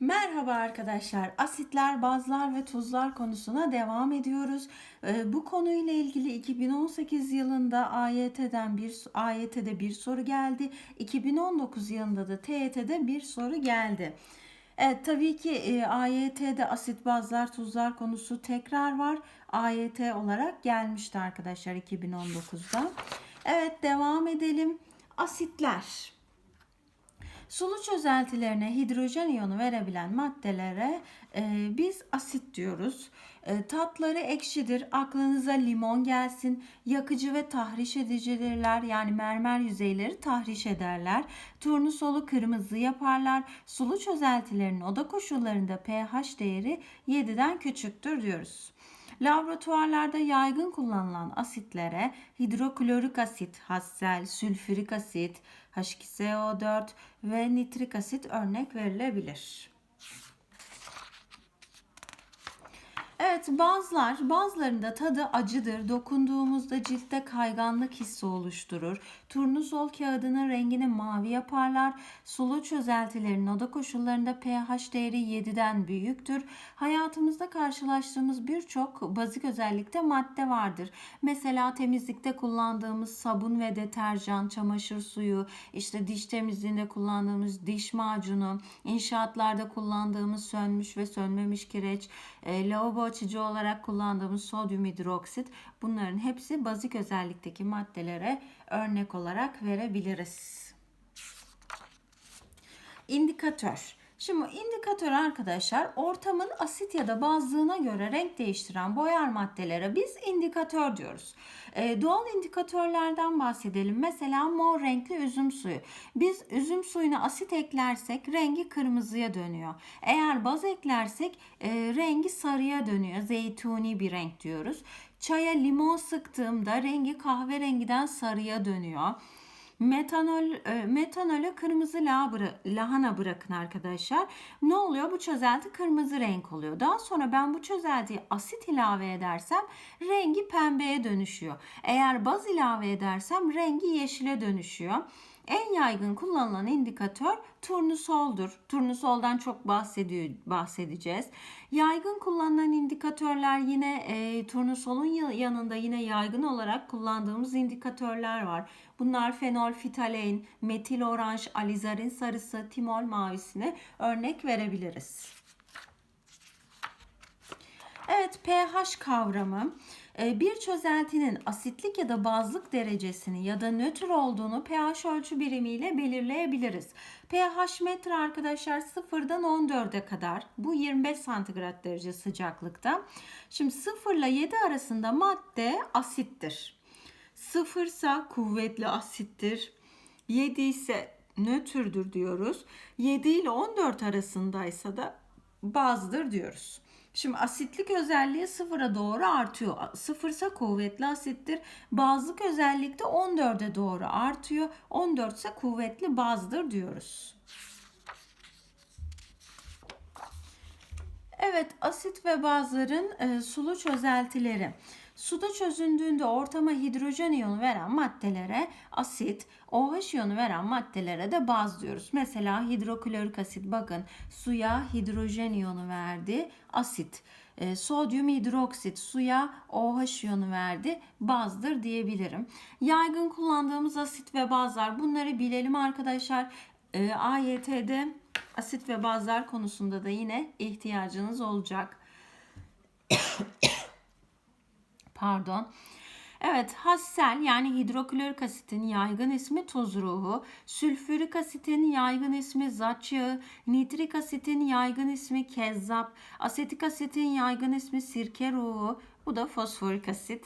Merhaba arkadaşlar. Asitler, bazlar ve tuzlar konusuna devam ediyoruz. Ee, bu konuyla ilgili 2018 yılında AYT'den bir AYT'de bir soru geldi. 2019 yılında da TYT'de bir soru geldi. Evet tabii ki e, AYT'de asit, bazlar, tuzlar konusu tekrar var. AYT olarak gelmişti arkadaşlar 2019'da. Evet devam edelim. Asitler. Sulu çözeltilerine hidrojen iyonu verebilen maddelere e, biz asit diyoruz. E, tatları ekşidir. Aklınıza limon gelsin. Yakıcı ve tahriş edicidirler. Yani mermer yüzeyleri tahriş ederler. Turnusolu kırmızı yaparlar. Sulu çözeltilerin oda koşullarında pH değeri 7'den küçüktür diyoruz. Laboratuvarlarda yaygın kullanılan asitlere hidroklorik asit, hassel, sülfürik asit, H2SO4 ve nitrik asit örnek verilebilir. Evet bazılar bazılarında tadı acıdır. Dokunduğumuzda ciltte kayganlık hissi oluşturur. Turnusol kağıdının rengini mavi yaparlar. Sulu çözeltilerin oda koşullarında pH değeri 7'den büyüktür. Hayatımızda karşılaştığımız birçok bazik özellikte madde vardır. Mesela temizlikte kullandığımız sabun ve deterjan, çamaşır suyu, işte diş temizliğinde kullandığımız diş macunu, inşaatlarda kullandığımız sönmüş ve sönmemiş kireç, e, lavabo açıcı olarak kullandığımız sodyum hidroksit bunların hepsi bazik özellikteki maddelere örnek olarak verebiliriz. İndikatör. Şimdi indikatör arkadaşlar ortamın asit ya da bazlığına göre renk değiştiren boyar maddelere biz indikatör diyoruz. Ee, doğal indikatörlerden bahsedelim. Mesela mor renkli üzüm suyu. Biz üzüm suyuna asit eklersek rengi kırmızıya dönüyor. Eğer baz eklersek e, rengi sarıya dönüyor. Zeytuni bir renk diyoruz. Çaya limon sıktığımda rengi kahverengiden sarıya dönüyor. Metanol, e, metanolü kırmızı lahana bırakın arkadaşlar. Ne oluyor? Bu çözelti kırmızı renk oluyor. Daha sonra ben bu çözeltiye asit ilave edersem rengi pembeye dönüşüyor. Eğer baz ilave edersem rengi yeşile dönüşüyor. En yaygın kullanılan indikatör turnusoldur. Turnusoldan çok bahsediyor, bahsedeceğiz. Yaygın kullanılan indikatörler yine e, turnusolun yanında yine yaygın olarak kullandığımız indikatörler var. Bunlar fenol fitalein, metil oranj, alizarin sarısı, timol mavisine örnek verebiliriz. Evet pH kavramı bir çözeltinin asitlik ya da bazlık derecesini ya da nötr olduğunu pH ölçü birimiyle belirleyebiliriz. pH metre arkadaşlar 0'dan 14'e kadar bu 25 santigrat derece sıcaklıkta. Şimdi 0 ile 7 arasında madde asittir. 0 ise kuvvetli asittir. 7 ise nötrdür diyoruz. 7 ile 14 arasındaysa da bazdır diyoruz. Şimdi asitlik özelliği sıfıra doğru artıyor. Sıfırsa kuvvetli asittir. Bazlık özellikte 14'e doğru artıyor. 14 ise kuvvetli bazdır diyoruz. Evet asit ve bazların e, sulu çözeltileri. Suda çözündüğünde ortama hidrojen iyonu veren maddelere asit, OH iyonu veren maddelere de baz diyoruz. Mesela hidroklorik asit bakın suya hidrojen iyonu verdi, asit. E, sodyum hidroksit suya OH iyonu verdi, bazdır diyebilirim. Yaygın kullandığımız asit ve bazlar bunları bilelim arkadaşlar. E, AYT'de asit ve bazlar konusunda da yine ihtiyacınız olacak. Pardon. Evet, hassel yani hidroklorik asitin yaygın ismi tuz ruhu, sülfürik asitin yaygın ismi zat yağı, nitrik asitin yaygın ismi kezzap, asetik asitin yaygın ismi sirke ruhu, bu da fosforik asit.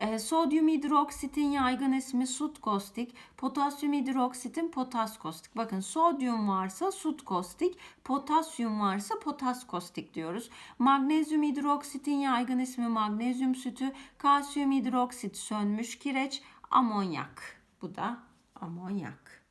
E, sodyum hidroksitin yaygın ismi sut kostik, potasyum hidroksitin potas kostik. Bakın sodyum varsa sut kostik, potasyum varsa potas kostik diyoruz. Magnezyum hidroksitin yaygın ismi magnezyum sütü, kalsiyum hidroksit sönmüş kireç, amonyak. Bu da amonyak.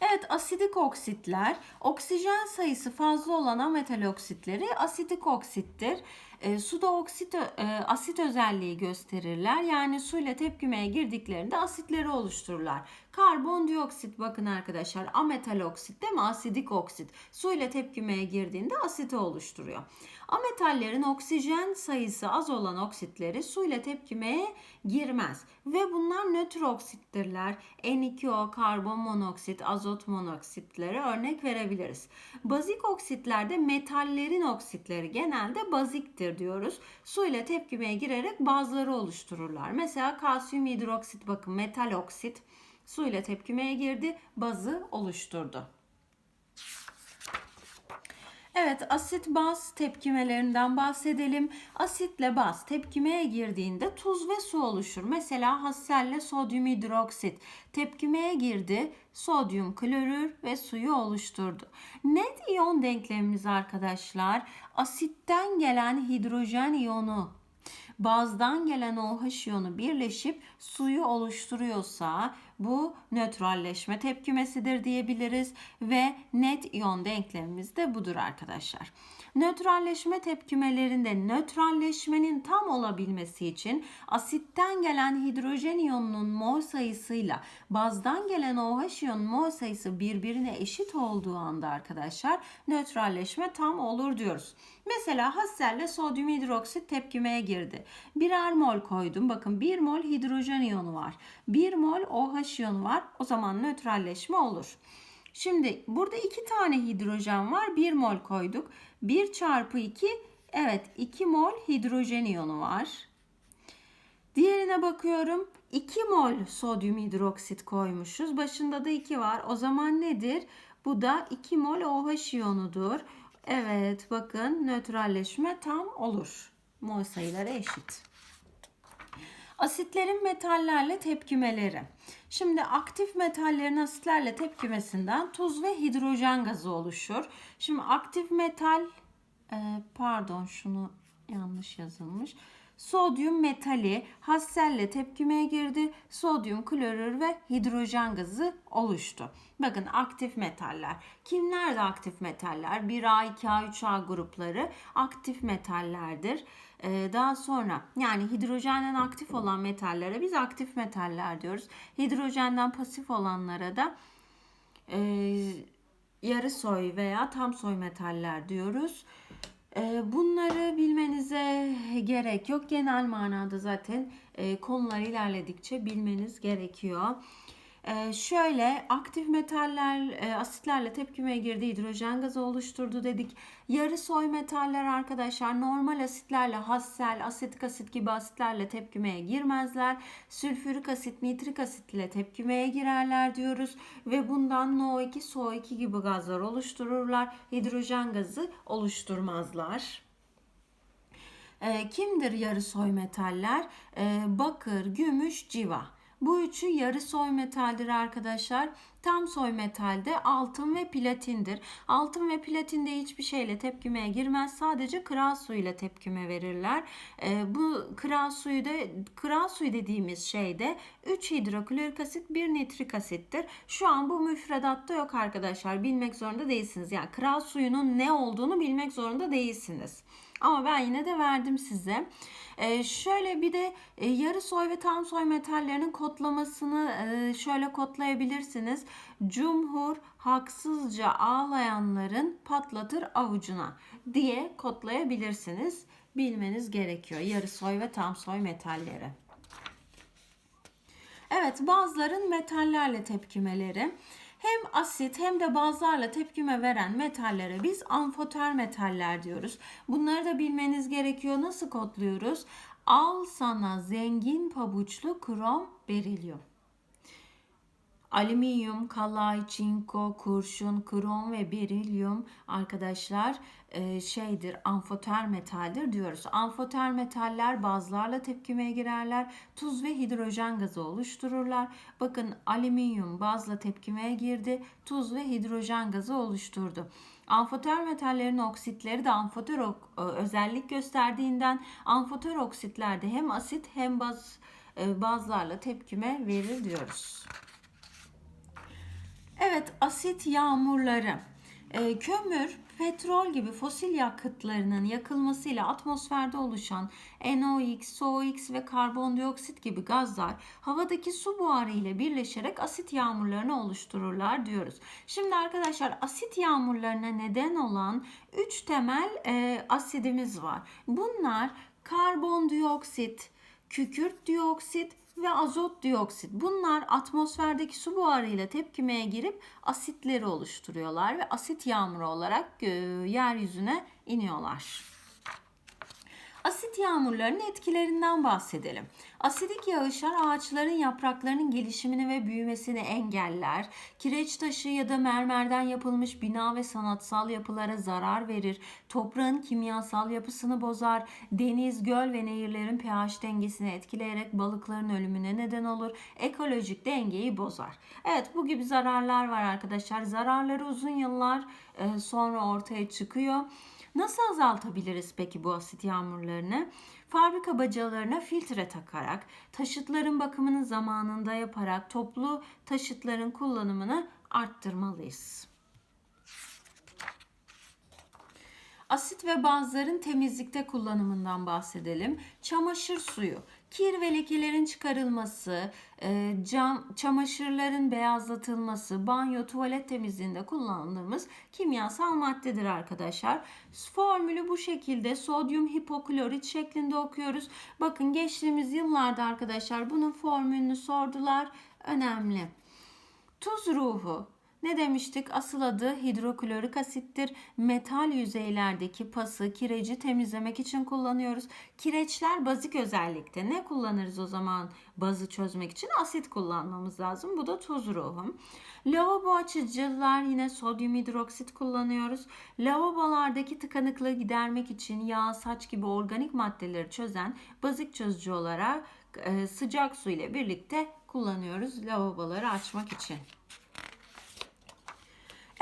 Evet asidik oksitler oksijen sayısı fazla olan ametal oksitleri asidik oksittir. E, suda oksit, e, asit özelliği gösterirler. Yani suyla tepkimeye girdiklerinde asitleri oluştururlar. Karbondioksit bakın arkadaşlar ametal oksit değil mi? Asidik oksit. Suyla tepkimeye girdiğinde asiti oluşturuyor. Ametallerin oksijen sayısı az olan oksitleri suyla tepkimeye girmez. Ve bunlar nötr oksittirler. N2O, karbon monoksit, azot monoksitlere örnek verebiliriz. Bazik oksitlerde metallerin oksitleri genelde baziktir diyoruz. Suyla tepkimeye girerek bazları oluştururlar. Mesela kalsiyum hidroksit bakın metal oksit suyla tepkimeye girdi, bazı oluşturdu. Evet, asit baz tepkimelerinden bahsedelim. Asitle baz tepkimeye girdiğinde tuz ve su oluşur. Mesela hasselle sodyum hidroksit tepkimeye girdi, sodyum klorür ve suyu oluşturdu. Net iyon denklemimiz arkadaşlar, asitten gelen hidrojen iyonu bazdan gelen OH iyonu birleşip suyu oluşturuyorsa bu nötralleşme tepkimesidir diyebiliriz ve net iyon denklemimiz de budur arkadaşlar. Nötralleşme tepkimelerinde nötralleşmenin tam olabilmesi için asitten gelen hidrojen iyonunun mol sayısıyla bazdan gelen OH iyonun mol sayısı birbirine eşit olduğu anda arkadaşlar nötralleşme tam olur diyoruz. Mesela Hassell'le sodyum hidroksit tepkimeye girdi. Birer mol koydum. Bakın 1 mol hidrojen iyonu var. 1 mol OH iyonu var. O zaman nötralleşme olur. Şimdi burada iki tane hidrojen var. 1 mol koyduk. 1 çarpı 2 evet 2 mol hidrojen iyonu var. Diğerine bakıyorum. 2 mol sodyum hidroksit koymuşuz. Başında da 2 var. O zaman nedir? Bu da 2 mol OH iyonudur. Evet bakın nötralleşme tam olur. Mol sayıları eşit. Asitlerin metallerle tepkimeleri. Şimdi aktif metallerin asitlerle tepkimesinden tuz ve hidrojen gazı oluşur. Şimdi aktif metal e, pardon şunu yanlış yazılmış. Sodyum metali Hassell'le tepkimeye girdi. Sodyum klorür ve hidrojen gazı oluştu. Bakın aktif metaller. Kimler de aktif metaller? 1A, 2A, 3A grupları aktif metallerdir. Ee, daha sonra yani hidrojenden aktif olan metallere biz aktif metaller diyoruz. Hidrojenden pasif olanlara da e, yarı soy veya tam soy metaller diyoruz. E, bunları bilmenize gerek yok. Genel manada zaten e, konular ilerledikçe bilmeniz gerekiyor. Ee, şöyle aktif metaller e, asitlerle tepkimeye girdi hidrojen gazı oluşturdu dedik. Yarı soy metaller arkadaşlar normal asitlerle hassel, asetik asit gibi asitlerle tepkimeye girmezler. Sülfürik asit, nitrik asit ile tepkimeye girerler diyoruz ve bundan NO2, SO2 gibi gazlar oluştururlar. Hidrojen gazı oluşturmazlar. E, kimdir yarı soy metaller? E, bakır, gümüş, civa. Bu üçü yarı soy metaldir arkadaşlar. Tam soy metalde altın ve platindir. Altın ve platinde hiçbir şeyle tepkimeye girmez. Sadece kral suyu ile tepkime verirler. E, bu kral suyu da kral suyu dediğimiz şeyde 3 hidroklorik asit 1 nitrik asittir. Şu an bu müfredatta yok arkadaşlar. Bilmek zorunda değilsiniz. Yani kral suyunun ne olduğunu bilmek zorunda değilsiniz. Ama ben yine de verdim size. Ee, şöyle bir de e, yarı soy ve tam soy metallerinin kodlamasını e, şöyle kodlayabilirsiniz. Cumhur haksızca ağlayanların patlatır avucuna diye kodlayabilirsiniz. Bilmeniz gerekiyor yarı soy ve tam soy metalleri. Evet bazıların metallerle tepkimeleri. Hem asit hem de bazlarla tepkime veren metallere biz amfoter metaller diyoruz. Bunları da bilmeniz gerekiyor. Nasıl kodluyoruz? Al sana zengin pabuçlu krom berilyum. Alüminyum, kalay, çinko, kurşun, krom ve berilyum arkadaşlar e, şeydir amfoter metaldir diyoruz. Amfoter metaller bazlarla tepkimeye girerler. Tuz ve hidrojen gazı oluştururlar. Bakın alüminyum bazla tepkimeye girdi. Tuz ve hidrojen gazı oluşturdu. Amfoter metallerin oksitleri de amfoter ok- özellik gösterdiğinden amfoter oksitlerde hem asit hem baz e, bazlarla tepkime verir diyoruz. Evet, asit yağmurları. E, kömür petrol gibi fosil yakıtlarının yakılmasıyla atmosferde oluşan NOx, SOx ve karbondioksit gibi gazlar havadaki su buharı ile birleşerek asit yağmurlarını oluştururlar diyoruz. Şimdi arkadaşlar asit yağmurlarına neden olan 3 temel e, asidimiz var. Bunlar karbondioksit, kükürt dioksit ve azot dioksit. Bunlar atmosferdeki su buharıyla tepkimeye girip asitleri oluşturuyorlar ve asit yağmuru olarak e, yeryüzüne iniyorlar. Asit yağmurlarının etkilerinden bahsedelim. Asidik yağışlar ağaçların yapraklarının gelişimini ve büyümesini engeller. Kireç taşı ya da mermerden yapılmış bina ve sanatsal yapılara zarar verir. Toprağın kimyasal yapısını bozar. Deniz, göl ve nehirlerin pH dengesini etkileyerek balıkların ölümüne neden olur. Ekolojik dengeyi bozar. Evet bu gibi zararlar var arkadaşlar. Zararları uzun yıllar e, sonra ortaya çıkıyor. Nasıl azaltabiliriz peki bu asit yağmurlarını? Fabrika bacalarına filtre takarak, taşıtların bakımını zamanında yaparak toplu taşıtların kullanımını arttırmalıyız. Asit ve bazların temizlikte kullanımından bahsedelim. Çamaşır suyu, kir ve lekelerin çıkarılması, e, cam, çamaşırların beyazlatılması, banyo, tuvalet temizliğinde kullandığımız kimyasal maddedir arkadaşlar. Formülü bu şekilde sodyum hipoklorit şeklinde okuyoruz. Bakın geçtiğimiz yıllarda arkadaşlar bunun formülünü sordular. Önemli. Tuz ruhu ne demiştik? Asıl adı hidroklorik asittir. Metal yüzeylerdeki pası, kireci temizlemek için kullanıyoruz. Kireçler bazik özellikte. Ne kullanırız o zaman bazı çözmek için? Asit kullanmamız lazım. Bu da tuz ruhu. Lavabo açıcılar yine sodyum hidroksit kullanıyoruz. Lavabolardaki tıkanıklığı gidermek için yağ, saç gibi organik maddeleri çözen bazik çözücü olarak e, sıcak su ile birlikte kullanıyoruz lavaboları açmak için.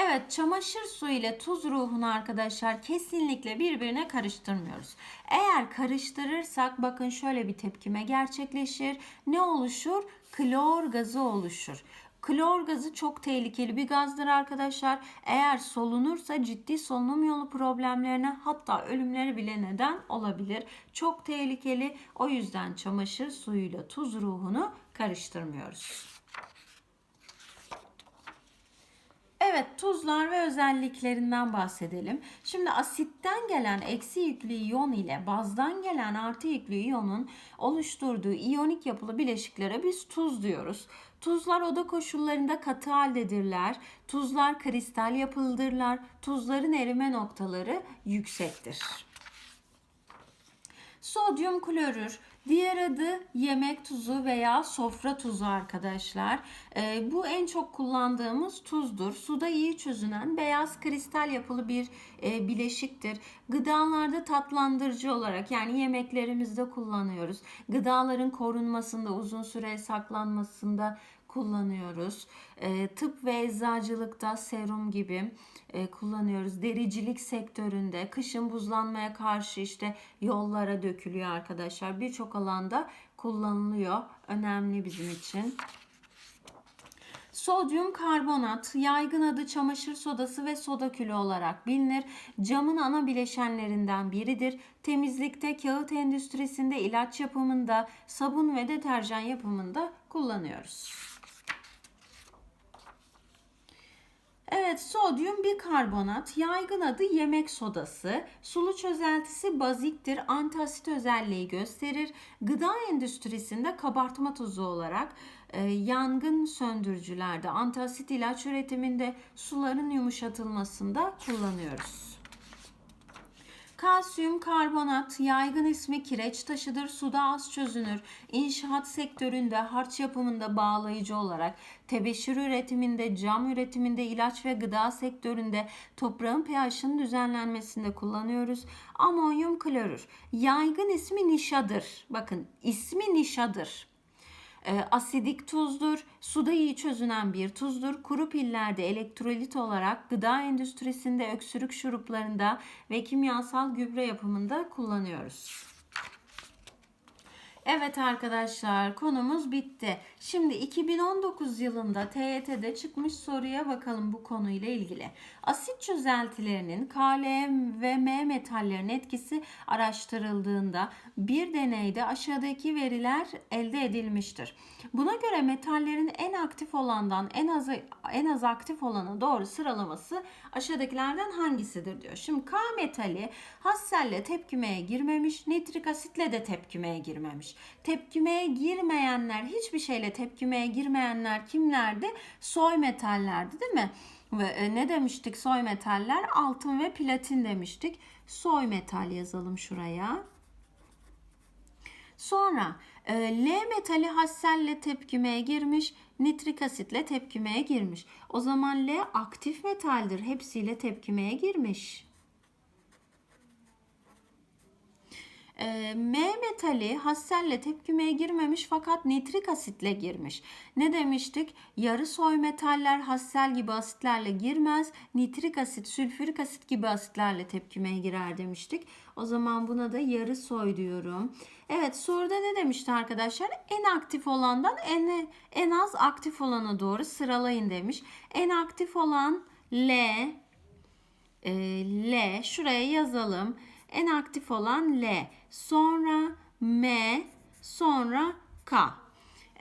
Evet çamaşır suyu ile tuz ruhunu arkadaşlar kesinlikle birbirine karıştırmıyoruz. Eğer karıştırırsak bakın şöyle bir tepkime gerçekleşir. Ne oluşur? Klor gazı oluşur. Klor gazı çok tehlikeli bir gazdır arkadaşlar. Eğer solunursa ciddi solunum yolu problemlerine hatta ölümleri bile neden olabilir. Çok tehlikeli. O yüzden çamaşır suyuyla tuz ruhunu karıştırmıyoruz. Evet tuzlar ve özelliklerinden bahsedelim. Şimdi asitten gelen eksi yüklü iyon ile bazdan gelen artı yüklü iyonun oluşturduğu iyonik yapılı bileşiklere biz tuz diyoruz. Tuzlar oda koşullarında katı haldedirler. Tuzlar kristal yapılıdırlar. Tuzların erime noktaları yüksektir. Sodyum klorür Diğer adı yemek tuzu veya sofra tuzu arkadaşlar. E, bu en çok kullandığımız tuzdur. Suda iyi çözünen beyaz kristal yapılı bir e, bileşiktir. Gıdalarda tatlandırıcı olarak yani yemeklerimizde kullanıyoruz. Gıdaların korunmasında, uzun süre saklanmasında kullanıyoruz. E, tıp ve eczacılıkta serum gibi kullanıyoruz. Dericilik sektöründe kışın buzlanmaya karşı işte yollara dökülüyor arkadaşlar. Birçok alanda kullanılıyor. Önemli bizim için. Sodyum karbonat, yaygın adı çamaşır sodası ve soda külü olarak bilinir. Camın ana bileşenlerinden biridir. Temizlikte, kağıt endüstrisinde, ilaç yapımında, sabun ve deterjan yapımında kullanıyoruz. Evet sodyum bikarbonat yaygın adı yemek sodası. Sulu çözeltisi baziktir. Antasit özelliği gösterir. Gıda endüstrisinde kabartma tuzu olarak e, yangın söndürücülerde, antasit ilaç üretiminde suların yumuşatılmasında kullanıyoruz. Kalsiyum karbonat yaygın ismi kireç taşıdır. Suda az çözünür. İnşaat sektöründe harç yapımında bağlayıcı olarak, tebeşir üretiminde, cam üretiminde, ilaç ve gıda sektöründe toprağın pH'ının düzenlenmesinde kullanıyoruz. Amonyum klorür yaygın ismi nişadır. Bakın ismi nişadır e, asidik tuzdur. Suda iyi çözünen bir tuzdur. Kuru pillerde elektrolit olarak gıda endüstrisinde, öksürük şuruplarında ve kimyasal gübre yapımında kullanıyoruz. Evet arkadaşlar konumuz bitti. Şimdi 2019 yılında TYT'de çıkmış soruya bakalım bu konuyla ilgili. Asit çözeltilerinin KLM ve M metallerinin etkisi araştırıldığında bir deneyde aşağıdaki veriler elde edilmiştir. Buna göre metallerin en aktif olandan en az en az aktif olana doğru sıralaması aşağıdakilerden hangisidir diyor. Şimdi K metali Hasselle tepkimeye girmemiş, nitrik asitle de tepkimeye girmemiş. Tepkimeye girmeyenler, hiçbir şeyle tepkimeye girmeyenler kimlerdi? Soy metallerdi değil mi? Ve e, ne demiştik soy metaller? Altın ve platin demiştik. Soy metal yazalım şuraya. Sonra e, L metali Hasselle tepkimeye girmiş, nitrik asitle tepkimeye girmiş. O zaman L aktif metaldir. Hepsiyle tepkimeye girmiş. E, M metali Hasselle tepkimeye girmemiş fakat nitrik asitle girmiş. Ne demiştik? Yarı soy metaller Hassel gibi asitlerle girmez. Nitrik asit, sülfürik asit gibi asitlerle tepkimeye girer demiştik. O zaman buna da yarı soy diyorum. Evet soruda ne demişti arkadaşlar? En aktif olandan en, en az aktif olana doğru sıralayın demiş. En aktif olan L, e, L şuraya yazalım. En aktif olan L. Sonra M, sonra K.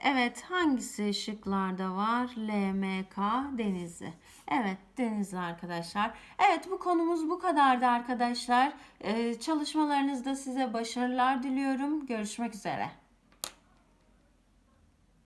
Evet hangisi şıklarda var? L, M, K, Denizli. Evet Denizli arkadaşlar. Evet bu konumuz bu kadardı arkadaşlar. Ee, çalışmalarınızda size başarılar diliyorum. Görüşmek üzere.